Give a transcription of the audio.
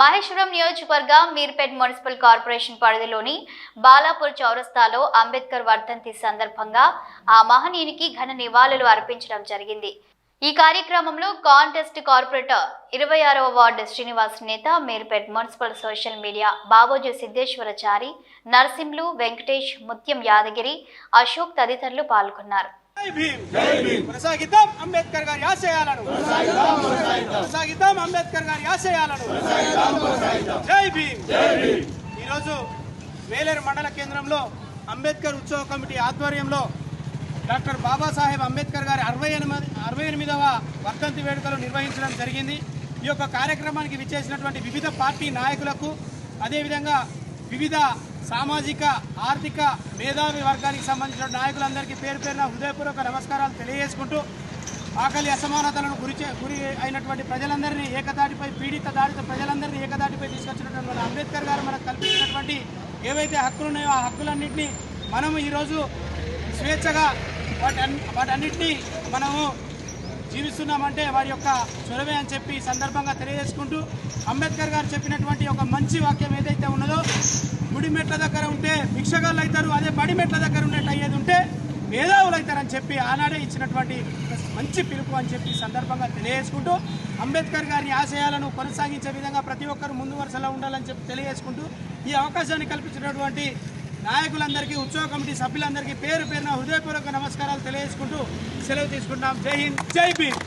మహేశ్వరం నియోజకవర్గ Meerpet municipal corporation పరిధిలోని బాలాపూర్ చౌరస్తాలో అంబేద్కర్ వర్ధంతి సందర్భంగా ఆ మహనీయునికి ఘన నివాళులు అర్పించడం జరిగింది. ఈ కార్యక్రమంలో కాంటెస్ట్ కార్పొరేటర్ ఇరవై ఆరవ వార్డు శ్రీనివాస్ నేత Meerpet municipal social media Baboju Siddheshwarachari Narasimhulu Venkatesh Mutyam Yadagiri Ashok తదితరులు పాల్గొన్నారు. కొనసాగిద్దాం అంబేద్కర్ గారి ఆశయాలను. కొనసాగిద్దాం అంబేద్కర్ గారి ఆశయాలను. జై భీమ్ భీమ్. ఈరోజు వేలేరు మండల కేంద్రంలో అంబేద్కర్ ఉత్సవ కమిటీ ఆధ్వర్యంలో డాక్టర్ బాబాసాహెబ్ అంబేద్కర్ గారి అరవై ఎనిమిది అరవై ఎనిమిదవ వర్ధంతి వేడుకలు నిర్వహించడం జరిగింది. ఈ యొక్క కార్యక్రమానికి విచ్చేసినటువంటి వివిధ పార్టీ నాయకులకు అదేవిధంగా వివిధ సామాజిక ఆర్థిక మేధావి వర్గానికి సంబంధించిన నాయకులందరికీ పేరు పేరున హృదయపూర్వక నమస్కారాలు తెలియజేసుకుంటూ ఆకలి అసమానతలను గురి గురి అయినటువంటి ప్రజలందరినీ ఏకదాటిపై పీడిత దాడిత ప్రజలందరినీ ఏకదాటిపై తీసుకొచ్చినటువంటి మన అంబేద్కర్ గారు మనకు కల్పించినటువంటి ఏవైతే హక్కులు ఉన్నాయో ఆ హక్కులన్నింటినీ మనము ఈరోజు స్వేచ్ఛగా వాటి వాటన్నిటినీ మనము జీవిస్తున్నామంటే వారి యొక్క చొరవే అని చెప్పి సందర్భంగా తెలియజేసుకుంటూ అంబేద్కర్ గారు చెప్పినటువంటి ఒక మంచి వాక్యం ఏదైతే గుడి మెట్ల దగ్గర ఉంటే భిక్షగాళ్ళు అవుతారు అదే బడి మెట్ల దగ్గర ఉన్నట్టు అయ్యేది ఉంటే మేధావులు అవుతారని చెప్పి ఆనాడే ఇచ్చినటువంటి మంచి పిలుపు అని చెప్పి సందర్భంగా తెలియజేసుకుంటూ అంబేద్కర్ గారి ఆశయాలను కొనసాగించే విధంగా ప్రతి ఒక్కరు ముందు వరుసలో ఉండాలని చెప్పి తెలియజేసుకుంటూ ఈ అవకాశాన్ని కల్పించినటువంటి నాయకులందరికీ ఉత్సవ కమిటీ సభ్యులందరికీ పేరు పేరున హృదయపూర్వక నమస్కారాలు తెలియజేసుకుంటూ సెలవు తీసుకుంటాం జై హింద్ జై భీమ్.